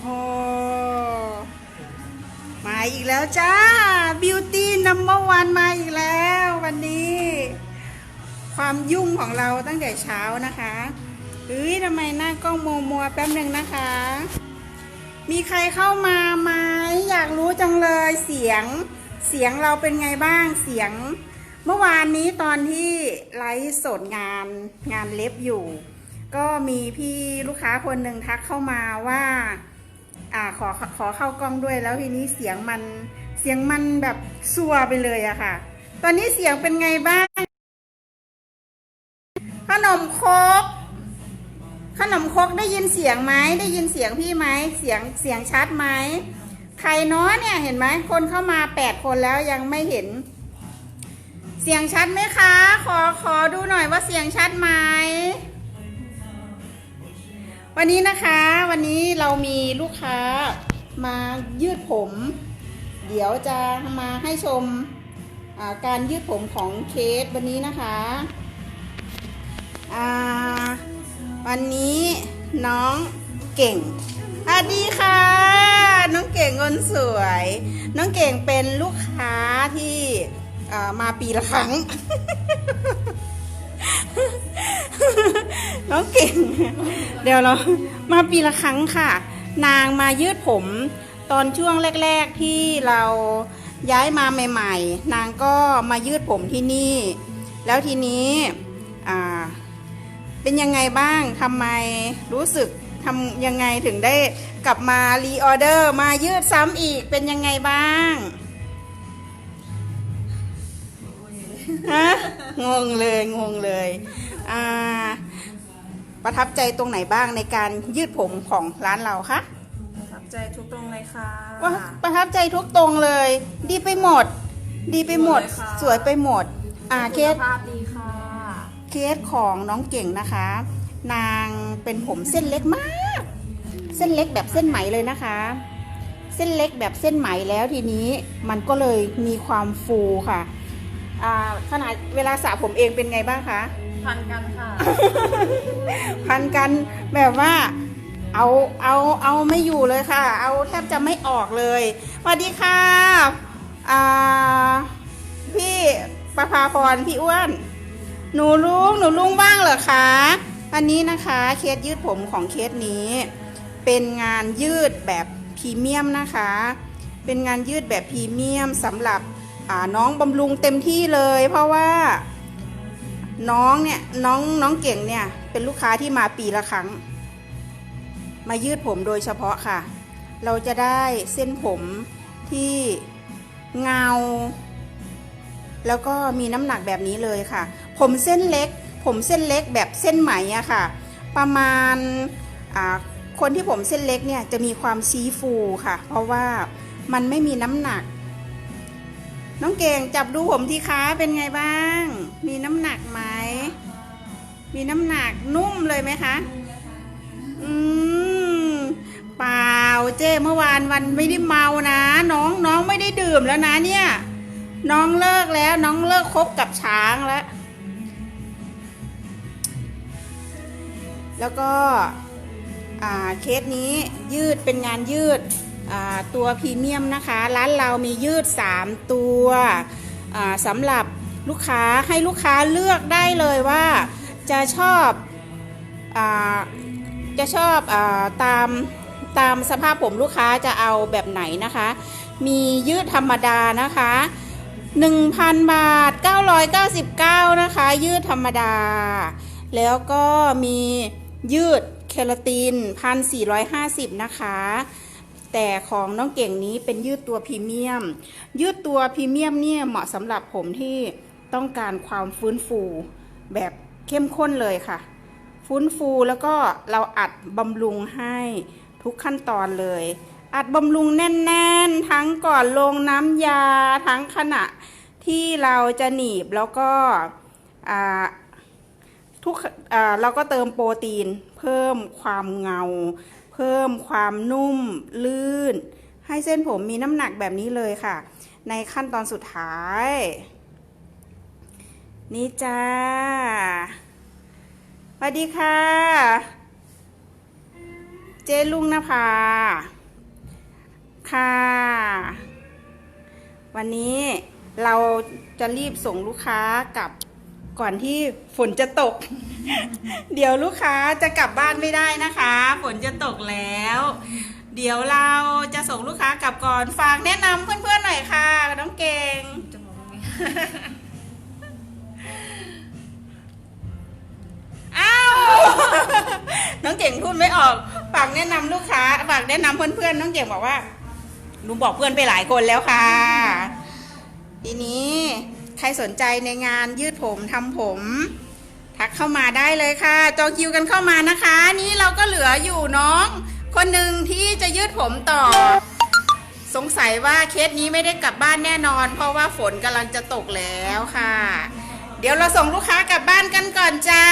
โห มาอีกแล้วจ้า บิวตี้นัมเบอร์วันมาอีกแล้ววันนี้ ความยุ่งของเราตั้งแต่เช้านะคะเฮ้ยทำไมหน้ากล้องมัวมัวๆแป๊บหนึ่งนะคะ มีใครเข้ามาไหมอยากรู้จังเลยเสียง เสียงเราเป็นไงบ้างเสียง เมื่อวานนี้ตอนที่ไลฟ์สดงานงานเล็บอยู่ก็มีพี่ลูกค้าคนหนึ่งทักเข้ามาว่า อ่าขอขอเข้ากล้องด้วยแล้วทีนี้เสียงมันเสียงมันแบบซัวไปเลยอะค่ะ ตอนนี้เสียงเป็นไงบ้าง ขนมครกขนมครกได้ยินเสียงไหมได้ยินเสียงพี่ไหมเสียงเสียงชัดไหมใครเนาะเนี่ยเห็นไหมคนเข้ามาแปดคนแล้วยังไม่เห็น เสียงชัดไหมคะ ขอขอดูหน่อยว่าเสียงชัดไหม วันนี้นะคะวันนี้เรามีลูกค้ามายืดผม เดี๋ยวจะมาให้ชมการยืดผมของเคสวันนี้นะคะอ่าวันนี้น้องเก่งสวัสดีค่ะ น้องเก่งคนสวย น้องเก่งเป็นลูกค้าที่มาปีละครั้ง น้องเก่ง เดี๋ยวเรามาปีละครั้งค่ะ นางมายืดผมตอนช่วงแรก ๆที่เราย้ายมาใหม่ ๆ นางก็มายืดผมที่นี่ แล้วทีนี้เป็นยังไงบ้างทำไมรู้สึกทำยังไงถึงได้กลับมารีออเดอร์มายืดซ้ำอีกเป็นยังไงบ้างฮะงงเลยงงเลย อ่า ประทับใจตรงไหนบ้างในการยืดผมของร้านเราคะประทับใจทุกตรงเลยค่ะว่าประทับใจทุกตรงเลย ดีไปหมด ดีไปหมด สวยเลยค่ะสวยไปหมด อ่าเคคุณสภาพดีค่ะ เคสของน้องเก่งนะคะ นางเป็นผมเส้นเล็กมาก เส้นเล็กแบบเส้นไหมเลยนะคะ เส้นเล็กแบบเส้นไหมแล้วทีนี้มันก็เลยมีความฟูค่ะอ่าขนาดเวลาสระผมเองเป็นไงบ้างคะ พันกันค่ะ พันกันแบบว่าเอาเอาเอาไม่อยู่เลยค่ะ เอาแทบจะไม่ออกเลยสวัสดีค่ะอ่าพี่ประภาพรพี่อ้วน หนูลุงหนูลุงบ้างเหรอคะอันนี้นะคะเคสยืดผมของเคสนี้ เป็นงานยืดแบบพรีเมียมนะคะ เป็นงานยืดแบบพรีเมียมสำหรับน้องบำรุงเต็มที่เลย เพราะว่า น้องเนี่ยน้องน้องเก่งเนี่ยเป็นลูกค้าที่มาปีละครั้ง มายืดผมโดยเฉพาะค่ะ เราจะได้เส้นผมที่เงา แล้วก็มีน้ำหนักแบบนี้เลยค่ะ ผมเส้นเล็ก ผมเส้นเล็กแบบเส้นไหมอะค่ะ ประมาณคนที่ผมเส้นเล็กเนี่ยจะมีความชี้ฟูค่ะ เพราะว่ามันไม่มีน้ำหนัก น้องเก่งจับดูผมที่ค้าเป็นไงบ้าง มีน้ำหนักไหม มีน้ำหนักนุ่มเลยไหมคะ อืมเปล่าเจ้เมื่อวานวันไม่ได้เมานะ น้องน้องไม่ได้ดื่มแล้วนะเนี่ย น้องเลิกแล้ว น้องเลิกคบกับช้างแล้ว แล้วก็อ่าเคสนี้ยืดเป็นงานยืด ตัวพรีเมียมนะคะ ร้านเรามียืด 3 ตัวสำหรับลูกค้าให้ลูกค้าเลือกได้เลยว่าจะชอบอจะชอบอตามตามสภาพผมลูกค้าจะเอาแบบไหนนะคะ มียืดธรรมดานะคะ 1,000 บาท 999 นะคะ ยืดธรรมดา แล้วก็มียืดเคลาติน 1,450 นะคะ แต่ของน้องเก่งนี้เป็นยืดตัวพรีเมียม ยืดตัวพรีเมียมเนี่ยเหมาะสำหรับผมที่ต้องการความฟื้นฟูแบบเข้มข้นเลยค่ะ ฟื้นฟูแล้วก็เราอัดบำรุงให้ทุกขั้นตอนเลย อัดบำรุงแน่น ๆ ทั้งก่อนลงน้ำยาทั้งขณะที่เราจะหนีบแล้วก็ทุกเราก็เติมโปรตีนเพิ่มความเงา พิ่มความนุ่มลื่น ให้เส้นผมมีน้ำหนักแบบนี้เลยค่ะ ในขั้นตอนสุดท้าย นี่จ้าสวัสดีค่ะ เจลุงนภาค่ะ วันนี้เราจะรีบส่งลูกค้ากับ ก่อนที่ฝนจะตก เดี๋ยวลูกค้าจะกลับบ้านไม่ได้นะคะ ฝนจะตกแล้ว เดี๋ยวเราจะส่งลูกค้ากลับก่อนฝากแนะนำเพื่อนๆหน่อยค่ะน้องเก่งจะมองไงอ้าวน้องเก่งพูดไม่ออกฝากแนะนำลูกค้าฝากแนะนำเพื่อนๆน้องเก่งบอกว่าหนูบอกเพื่อนไปหลายคนแล้วค่ะ ทีนี้ ใครสนใจในงานยืดผมทำผม ทักเข้ามาได้เลยค่ะ จองคิวกันเข้ามานะคะ นี่เราก็เหลืออยู่น้อง คนหนึ่งที่จะยืดผมต่อ สงสัยว่าเคสนี้ไม่ได้กลับบ้านแน่นอน เพราะว่าฝนกำลังจะตกแล้วค่ะ เดี๋ยวเราส่งลูกค้ากลับบ้านกันก่อนจ้า